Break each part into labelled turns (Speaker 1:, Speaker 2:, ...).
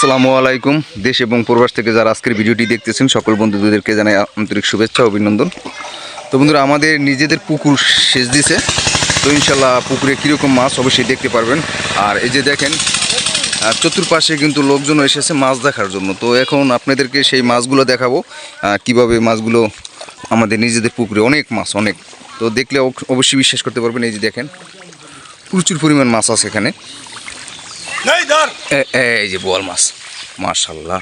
Speaker 1: আসসালামু আলাইকুম। দেশ এবং প্রবাস থেকে যারা আজকের ভিডিওটি দেখতেছেন সকল বন্ধুদেরকে জানাই আন্তরিক শুভেচ্ছা ও অভিনন্দন। তো বন্ধুরা আমাদের নিজেদের পুকুর সেচ দিছে। তো ইনশাল্লাহ পুকুরে কীরকম মাছ অবশ্যই দেখতে পারবেন। আর এই যে দেখেন চতুর্পাশে কিন্তু লোকজন এসেছে মাছ দেখার জন্য। তো এখন আপনাদেরকে সেই মাছগুলো দেখাবো কীভাবে মাছগুলো আমাদের নিজেদের পুকুরে অনেক মাছ অনেক। তো দেখলে অব- অবশ্যই বিশ্বাস করতে পারবেন এই যে দেখেন প্রচুর পরিমাণ মাছ আছে এখানে। এই যে বোয়াল মাছ। মার্শাল্লাহ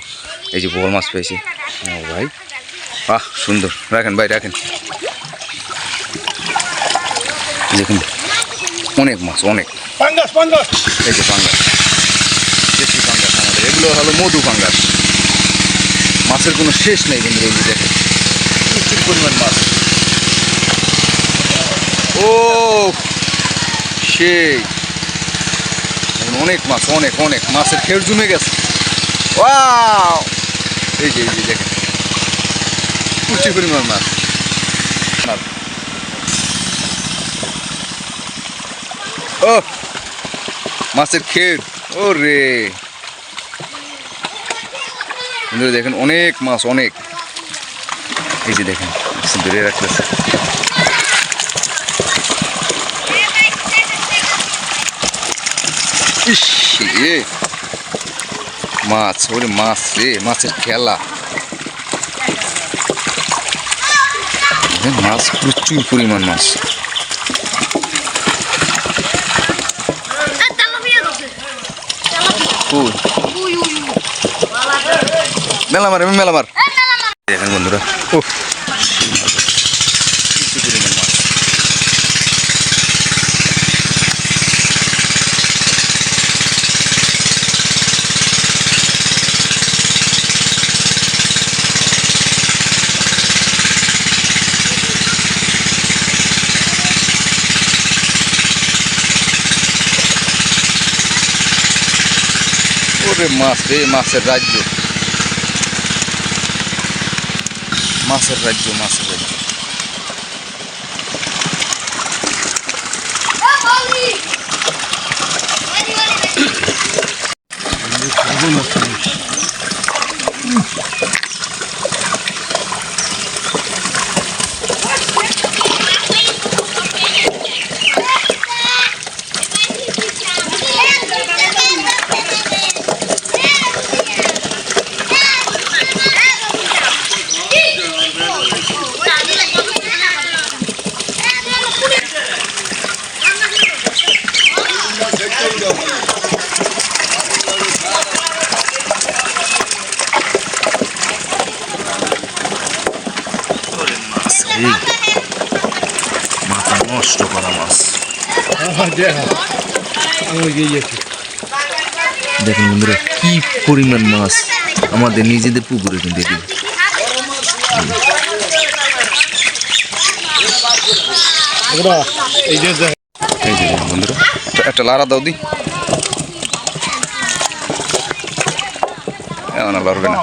Speaker 1: এই যে বোয়াল মাছ পেয়েছি। ও ভাই। বাহ সুন্দর। রাখেন ভাই রাখেন। দেখুন অনেক মাছ অনেক।
Speaker 2: পাঙ্গাস পাঙ্গাস।
Speaker 1: এই যে পাঙ্গাস। দেশি পাঙ্গাস আমাদের। এগুলো হলো মধু পাঙ্গাস। মাছের কোনো শেষ নেই কিন্তু এই যে দেখেন। প্রচুর পরিমাণ মাছ। ও সেই। অনেক মাছ অনেক অনেক। মাছের খের জমে গেছে। ওয়াও এই যে এই যে দেখেন প্রচুর পরিমাণ মাছ ও মাছের খের ও রে বন্ধুরা দেখেন অনেক মাছ অনেক এই যে দেখেন ধরে রাখতেছে ইস এ মাছ ওরে মাছ রে মাছের খেলা মাছ প্রচুর পরিমাণ মাছ
Speaker 3: tá no meio.
Speaker 1: কই
Speaker 3: Ui, ui, ui.
Speaker 1: মেলা মার মেলা মার
Speaker 3: não, não, não.
Speaker 1: দেখেন বন্ধুরা ও পরিমাণ মাছ ওরে মাছ রে মাছের রাজ্য মাছের রাজ্য মাছের রাজ্য
Speaker 3: Ah, Bali.
Speaker 1: এই মাথা নষ্ট করা মাছ দেখুন বন্ধুরা, কি পরিমাণ মাছ আমাদের নিজেদের পুকুরে কিন্তু দেখুন বন্ধুরা একটা- লারা দাও দি। আর লড়বে না।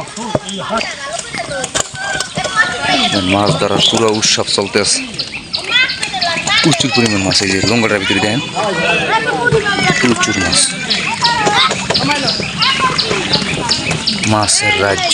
Speaker 1: মাছ ধরার পুরো উৎসব চলতে আছে প্রচুর পরিমাণ মাছ এই যে লঙ্গাটার ভিতরে দেখেন, প্রচুর মাছ। মাছের রাজ্য।